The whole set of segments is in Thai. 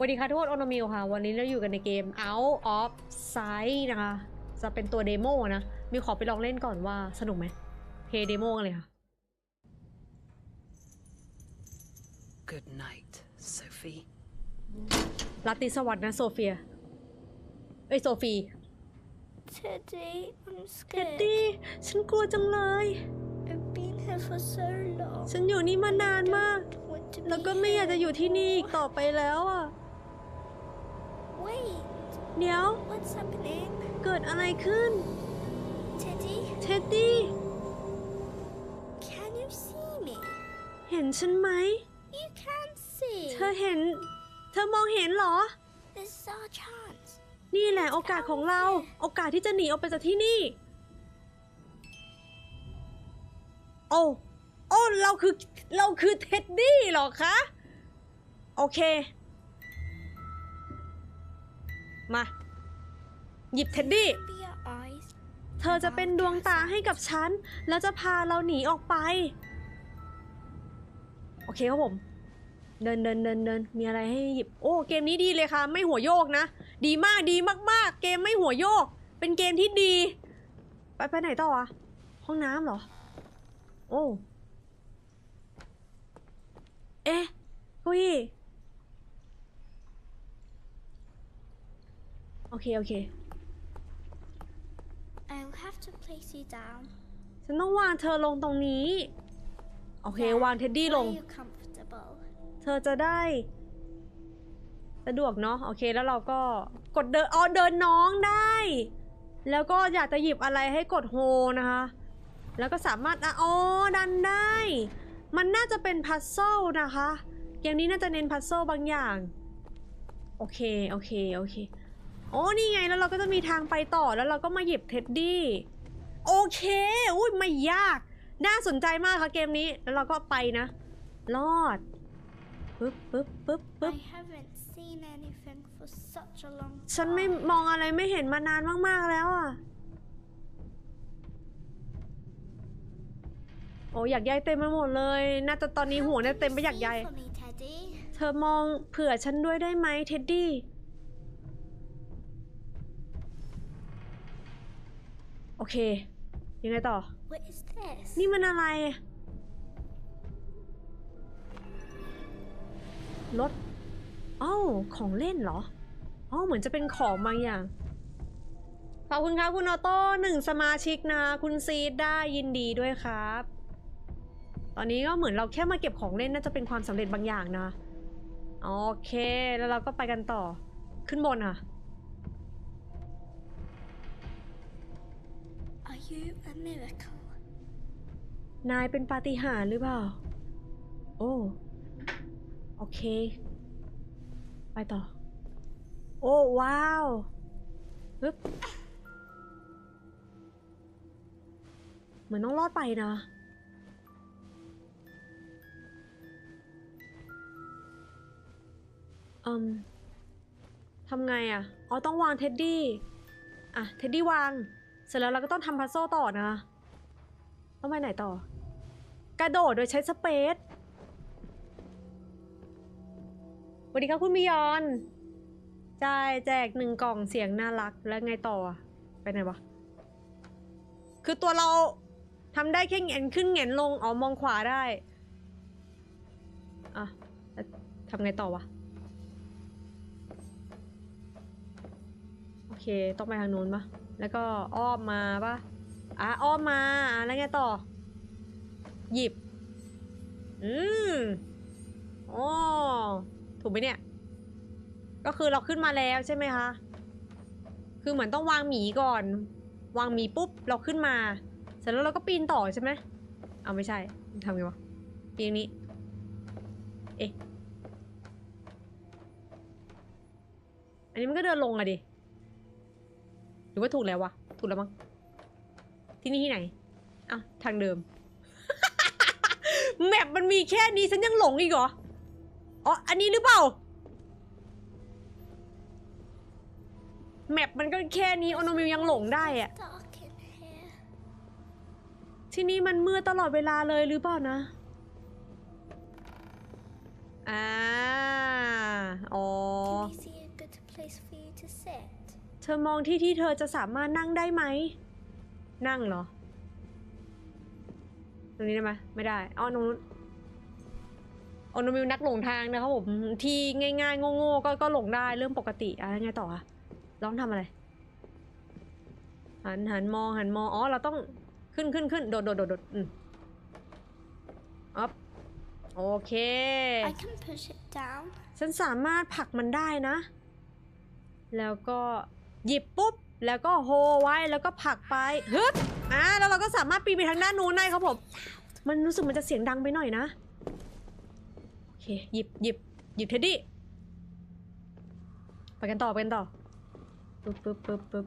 สวัสดีค่ะทุกคนโอโนมิวค่ะ วันนี้เราอยู่กันในเกม Out of Sight นะคะ จะเป็นตัวเดโมนะ มีขอไปลองเล่นก่อนว่าสนุกไหมเพย์เดโมกันเลยค่ะ Good night, Sophie. ลาตรีสวัสดิ์นะโซเฟีย เอ้ยโซฟี Teddy, I'm เท็ด scared. ดี้ฉันกลัวจังเลย I've been here for so long. ฉันอยู่นี่มานานมาก Want to แล้ว be ก็ไม่อยากจะ here อยู่ที่นี่อีก anymore. ต่อไปแล้วอะ Wait, เดี๋ยว what's happening? เกิดอะไรขึ้น Teddy, เท็ดดี้ can you see me? เห็นฉันไหม You can see. เธอเห็น เธอมองเห็นเหรอ This is our chance. นี่แหละโอกาสของเรา โอกาสที่จะหนีออกไปจากที่นี่ โอ้โอ้เราคือ เราคือเท็ดดี้เหรอคะ โอเค มา หยิบเท็ดดี้ เธอจะเป็นดวงตาให้กับฉัน แล้วจะพาเราหนีออกไป โอเคครับผม เดินเดินเดินเดินมีอะไรให้หยิบ โอ้เกมนี้ดีเลยค่ะ ไม่หัวโยกนะ ดีมากดีมากๆ เกมไม่หัวโยก เป็นเกมที่ดี ไปไปไหนต่ออะห้องน้ำเหรอ โอ้ เอ๊ะเกุย เค โอเค I'll have to place you down. ฉันต้องวางเธอลงตรงนี้ โอเค วางเท็ดดี้ลง Are you comfortable? เธอจะได้ สะดวกเนาะ โอเค แล้วเราก็กดเดินอ๋อเดินน้องได้ แล้วก็อยากจะหยิบอะไรให้กดโฮนะคะ แล้วก็สามารถอะอ๋อดันได้ มันน่าจะเป็นพัซเซิลนะคะ เกมนี้น่าจะเน้นพัซเซิลบางอย่าง โอเค โอเค โอเค โอ้นี่ไงแล้วเราก็จะมีทางไปต่อแล้วเราก็มาหยิบเท็ดดี้โอเคอุ้ยไม่ยาก น่าสนใจมากค่ะเกมนี้แล้วเราก็ไปนะ รอดปึ๊บปึ๊บปึ๊บปึ๊บ I haven't seen anything for such a long time. ฉันไม่มองอะไรไม่เห็นมานานมาก ๆ แล้วอะ โอ้อยากใยเต็มไปหมดเลย น่าจะตอนนี้หัวเนี่ยเต็มไปอยากใย for me, Teddy. เธอมองเผื่อฉันด้วยได้ไหมเท็ดดี้ โอเค ยังไงต่อ What is this? นี่มันอะไร รถอ้าวของเล่นเหรออ๋อเหมือนจะเป็นของบางอย่าง ขอบคุณครับคุณออโต้หนึ่งสมาชิกนะ คุณซีดได้ยินดีด้วยครับ ตอนนี้ก็เหมือนเราแค่มาเก็บของเล่นน่าจะเป็นความสำเร็จบางอย่างนะ โอเค แล้วเราก็ไปกันต่อ ขึ้นบนค่ะ you a miracle? นายเป็นปาฏิหาริย์หรือเปล่า โอ้ โอเค ไปต่อ โอ้ ว้าวปึ๊บเหมือนต้องรอดไปนะ อืมทำไงอะ อ๋อ ต้องวางเท็ดดี้ อะ เท็ดดี้วาง เสร็จแล้วเราก็ต้องทำพัซโซต่อนะต้องไปไหนต่อ กระโดดโดยใช้สเปซสวัสดีครับคุณมิยอนจ่ายแจกหนึ่งกล่องเสียงน่ารักแล้วไงต่อ ไปไหนวะ คือตัวเราทำได้แค่แงนขึ้นแงนลง อ๋อ มองขวาได้ อะทำไงต่อวะ โอเค ต้องไปทางนู้นปะ แล้วก็อ้อมมาปะอะอ้อมมาอะแล้วไงต่อ หยิบ อืมอ๋อถูกไหมเนี่ย ก็คือเราขึ้นมาแล้วใช่ไหมคะ คือเหมือนต้องวางหมีก่อน วางหมีปุ๊บเราขึ้นมา เสร็จแล้วเราก็ปีนต่อใช่ไหมเอาไม่ใช่ทำไงวะปีนนี้ เอ๊ะอันนี้มันก็เดินลงอะดิ รือว่าถูกแล้ววะ ถูกแล้วมั้ง ที่นี่ที่ไหนอ้าวทางเดิม แมปมันมีแค่นี้ฉันยังหลงอีกเหรอ อ๋อ อันนี้หรือเปล่า แมปมันก็แค่นี้โอโนมิวยังหลงได้อะ ที่นี่มันมืดตลอดเวลาเลยหรือเปล่านะ อ่า อ๋อ ธอมองที่ที่เธอจะสามารถนั่งได้ไหม นั่งเหรอ ตรงนี้ได้ไหมไม่ได้อ๋อตรงนู้นโอโนมิวนักหลงทางนะครับผมที่ง่ายๆโง่ๆก็ก็หลงได้เรื่องปกติอะไรไงต่ออะลองทำอะไร หันหันมองหันมองอ๋อเราต้องขึ้นขึ้นขึ้นโดดโดดโดดโดดอืมอัพโอเค I can push it down. ฉันสามารถผลักมันได้นะ แล้วก็ หยิบปุ๊บแล้วก็โฮไว้แล้วก็ผลักไปฮึบอ่าแล้วเราก็สามารถปีนไปทางด้านนู้นได้ครับผม มันรู้สึกมันจะเสียงดังไปหน่อยนะโอเคหยิบหยิบหยิบเท็ดดี้ไปกันต่อไปกันต่อปึ๊บปึ๊บปึ๊บปึ๊บ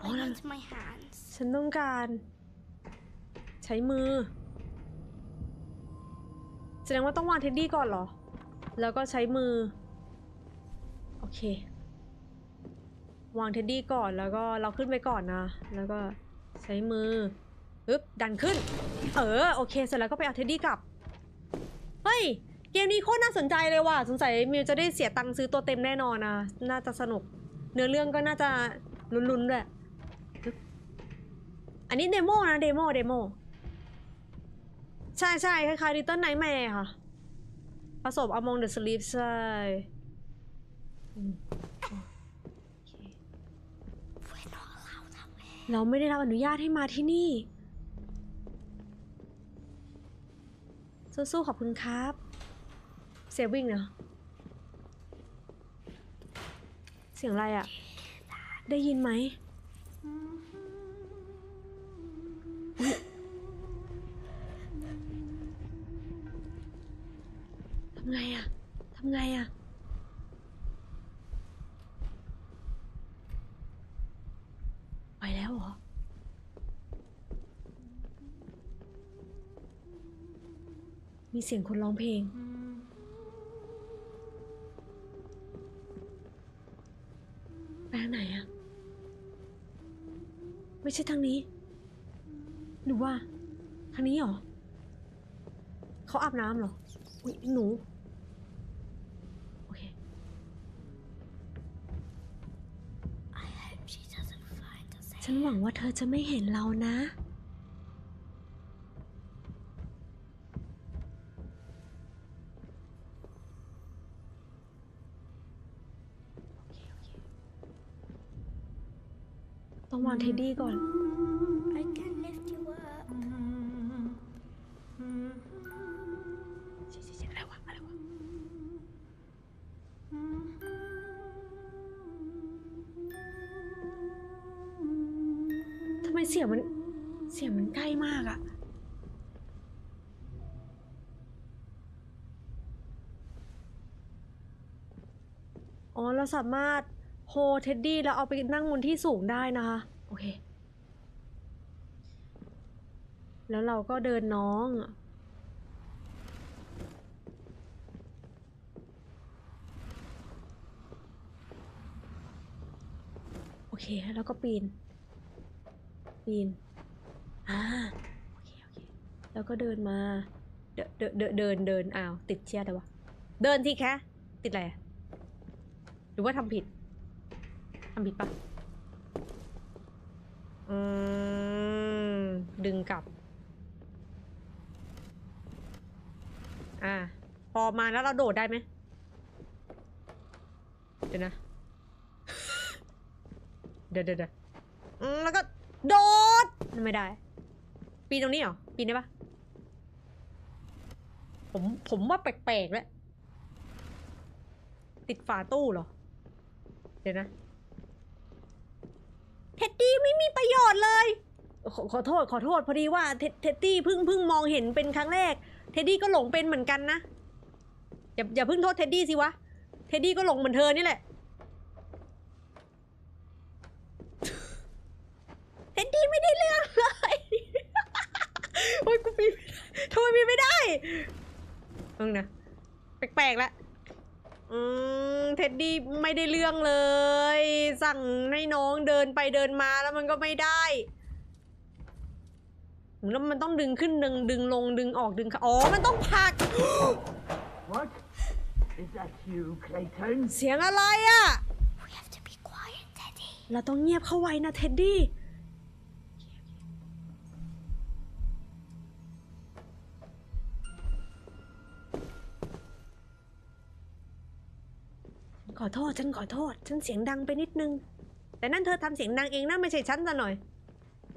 อ๋อ I นั่น need my hands. ฉันต้องการ ใช้มือ แสดงว่าต้องวางเท็ดดี้ก่อนเหรอ แล้วก็ใช้มือ โอเค วางเท็ดดี้ก่อนแล้วก็เราขึ้นไปก่อนนะ แล้วก็ใช้มือปึ๊บดันขึ้น เออโอเค เสร็จแล้วก็ไปเอาเท็ดดี้กลับ เฮ้ย เกมนี้โคตรน่าสนใจเลยว่ะสงสัยมิวจะได้เสียตังค์ซื้อตัวเต็มแน่นอนนะน่าจะสนุก เนื้อเรื่องก็น่าจะลุ้นๆด้วยอันนี้เดโมนะเดโมเดโมใช่ใช่คล้ายๆ Little Nightmare ค่ะผสม Among the Sleep ใช่อืมโอเค We're not allowed that way. เราไม่ได้รับอนุญาตให้มาที่นี่ สู้ๆขอบคุณครับ เซฟวิ่งเนาะเสียงอะไรอะได้ยินไหมทำไงอะทำไงอะไปแล้วเหรอ มีเสียงคนร้องเพลง ไปทางไหนอะไม่ใช่ทางนี้ หรือว่า ทางนี้เหรอ เขาอาบน้ำเหรอ อุ๊ยหนู โอเค I hope she doesn't find us ฉันหวังว่าเธอจะไม่เห็นเรานะ วางเท็ดดี้ก่อน I can lift you up. เสียงเสียงอะไรวะอะไรวะทำไมเสียงมัน เสียงมันใกล้มากอะอ๋อ เราสามารถ โฮเท็ดดี้แล้วเอาไปนั่งบนที่สูงได้นะคะ โอเค แล้วเราก็เดินน้อง โอเค แล้วก็ปีน ปีน อ่า โอเค โอเค แล้วก็เดินมา เดิน เดิน เดิน เดินเดินอ้าว ติดเชียร์แต่วะเดินที่แคะติดอะไรหรือว่าทำผิด ทำผิดปะอืม ดึงกลับ อ่า พอมาแล้วเราโดดได้ไหมเดี๋ยวนะ เดี๋ยวเดี๋ยวเดี๋ยวอืมแล้วก็โดด ไม่ได้ ปีนตรงนี้เหรอ ปีนได้ปะผม ผมว่าแปลกๆแล้วติดฝาตู้เหรอ เดี๋ยวนะเท็ดดี้ไม่มีประโยชน์เลยขอขอโทษขอโทษพอดีว่าเท็ดเท็ดดี้เพิ่งเพิ่งมองเห็นเป็นครั้งแรก เท็ดดี้ก็หลงเป็นเหมือนกันนะ อย่าอย่าเพิ่งโทษเท็ดดี้สิวะ เท็ดดี้ก็หลงเหมือนเธอนี่แหละ เท็ดดี้ไม่ได้เรื่องเลย โอ๊ยกูปีนทำไมปีนไม่ได้มึงนะ แปลกๆแล้ว อืมเท็ดดี้ไม่ได้เรื่องเลย สั่งให้น้องเดินไปเดินมาแล้วมันก็ไม่ได้แล้วมันต้องดึงขึ้นดึงดึงลงดึงออกดึงเข้าอ๋อ มันต้องผลัก What? Is that you, Clayton? เสียงอะไรอะเราต้องเงียบเข้าไว้นะเท็ดดี้ อโทษ ฉันขอโทษ ฉันเสียงดังไปนิดนึง แต่นั่นเธอทำเสียงดังเองนะไม่ใช่ฉันซะหน่อย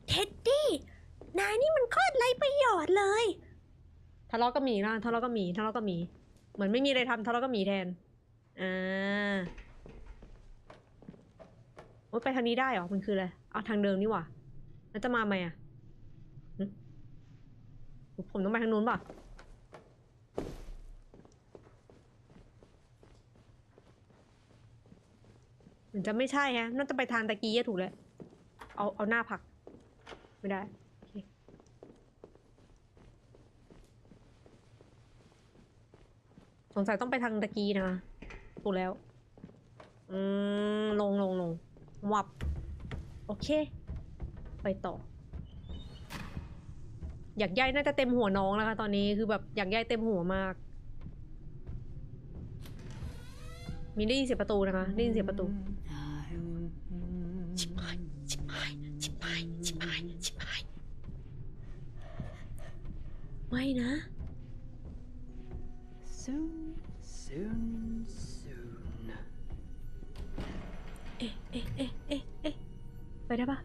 เท็ดดี้ นายนี่มันโคตรไรประโยชน์เลย ทะเลาะกับหมีนะทะเลาะกับหมี ทะเลาะกับหมี เหมือนไม่มีอะไรทำทะเลาะกับหมีแทน อ่าโอ๊ยไปทางนี้ได้เหรอ มันคืออะไร เอาทางเดิมนี่หว่า แล้วจะมาไหมอะหึผมต้องไปทางนู้นป่ะ เห มือนจะไม่ใช่ฮะน่าจะไปทางตะกี้อะถูกแล้ว เอาเอาหน้าผัก ไม่ได้สงสัยต้องไปทางตะกี้นะถูกแล้ว อืม ลงลงลงวับ โอเค ไปต่อ อยากใยน่าจะเต็มหัวน้องแล้วค่ะตอนนี้คือแบบอยากใยเต็มหัวมาก มีได้ยินเสียงประตูนะคะได้ยินเสียงประตู ชิบหายชิบหายชิบหายชิบหายชิบหายไม่นะ Soon, soon, soon. เอ๊ะเอ๊ะเอ๊ะเอ๊ะเอ๊ะไปได้ปะ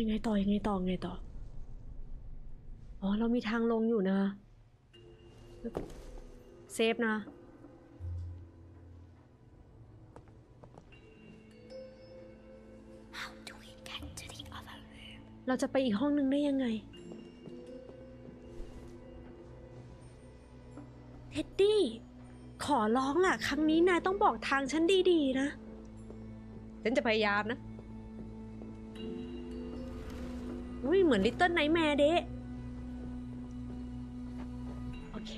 ยังไงต่อยังไงต่อยังไงต่อ อ๋อ เรามีทางลงอยู่นะ เซฟนะ เราจะไปอีกห้องนึงได้ยังไงเท็ดดี้ขอร้องล่ะ ครั้งนี้นายต้องบอกทางฉันดีๆนะ ฉันจะพยายามนะ อุ้ยเหมือนลิตเติ้ลไนท์แมร์เดะโอเค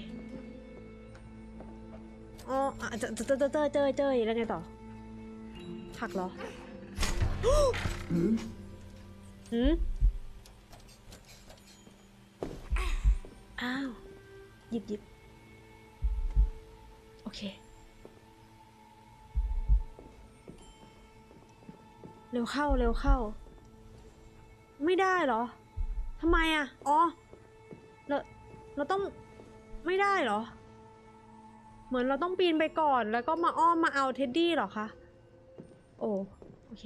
อ๋ออะเจอเจอเจอเจอเจอเจอแล้วไงต่อผักเหรอหืมอ้าว หยิบหยิบโอเค เร็วเข้า เร็วเข้า ไม่ได้เหรอทำไมอะ อ๋อ เรา เราต้องไม่ได้เหรอ เหมือนเราต้องปีนไปก่อนแล้วก็มาอ้อมมาเอาเท็ดดี้เหรอคะ โอ้โอเค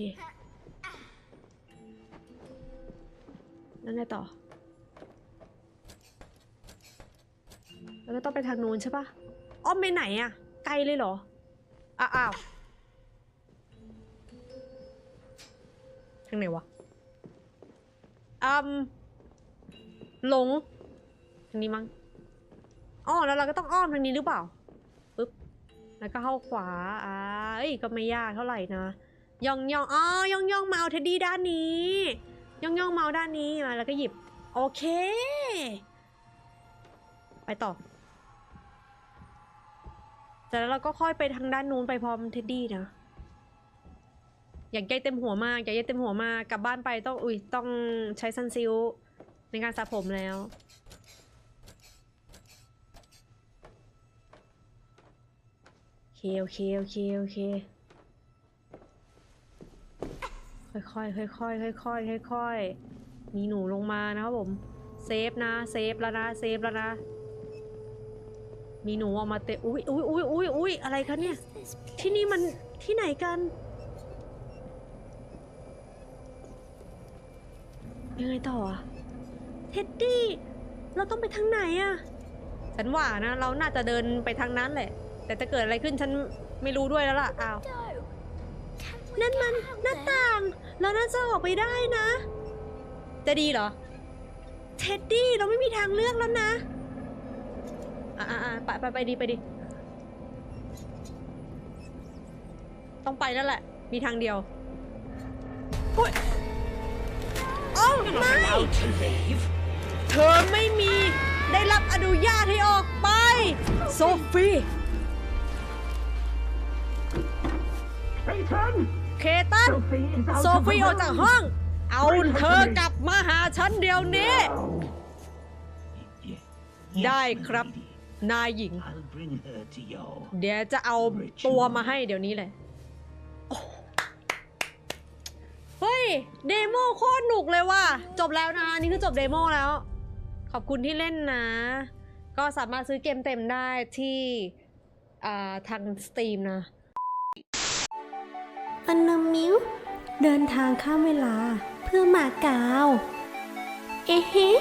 แล้วไงต่อ แล้วก็ต้องไปทางนู้นใช่ปะอ้อมไปไหนอะไกลเลยเหรออะอ้าวทางไหนวะ อืมหลงทางนี้มั้งอ๋อแล้วเราก็ต้องอ้อมทางนี้หรือเปล่าปึ๊บแล้วก็เข้าขวาอ่าเอ้ยก็ไม่ยากเท่าไหร่นะย่องย่องอ๋อย่องย่องมาเอาเทดดี้ด้านนี้ย่องย่องเมาส์ด้านนี้มาแล้วก็หยิบ โอเค ไปต่อแต่แล้วเราก็ค่อยไปทางด้านนู้นไปพร้อมเทดดี้นะ อยากใยเต็มหัวมากอยากใยเต็มหัวมากกลับบ้านไปต้องอุ้ยต้องใช้ซันซิลในการสระผมแล้ว โอเคโอเคโอเคโอเคค่อยๆค่อยๆค่อยๆค่อยๆมีหนูลงมานะครับผม เซฟนะเซฟแล้วนะเซฟแล้วนะ มีหนูออกมาเตะอุ้ยอุ้ยอุ้ยอุ้ยอุ้ยอะไรคะเนี่ย ที่นี่มันที่ไหนกัน ยังไงต่ออะเท็ดดี้ เราต้องไปทางไหนอะฉันว่านะ เราน่าจะเดินไปทางนั้นแหละ แต่จะเกิดอะไรขึ้นฉันไม่รู้ด้วยแล้วล่ะอ้าว window. Can we นั่น get มัน out หน้า there? ต่าง เราน่าจะออกไปได้นะ จะดีเหรอ เท็ดดี้เราไม่มีทางเลือกแล้วนะ อ่าอ่าไปไปไปดีไปดี ต้องไปแล้วแหละ มีทางเดียวโอ้ยโอ้ ไม่ Allowed to leave. เธอไม่มีได้รับอนุญาตให้ออกไป โซฟี Ethan! เคตัน Sophie is out โซ of ฟี the ออกจาก room. ห้อง เอาเธอกลับมาหาฉันเดี๋ยวนี้ Yes, ได้ my ครับ lady. นายหญิง I'll bring her to you. เดี๋ยวจะเอาตัวมาให้เดี๋ยวนี้เลย เฮ้ย เดโมโคตรหนุกเลยว่ะ จบแล้วนะนี่คือจบเดโมแล้ว ขอบคุณที่เล่นนะ ก็สามารถซื้อเกมเต็มได้ที่อ่าทางสตรีมนะอันนมมิวเดินทางข้ามเวลาเพื่อมาเกาว เอ๊ะ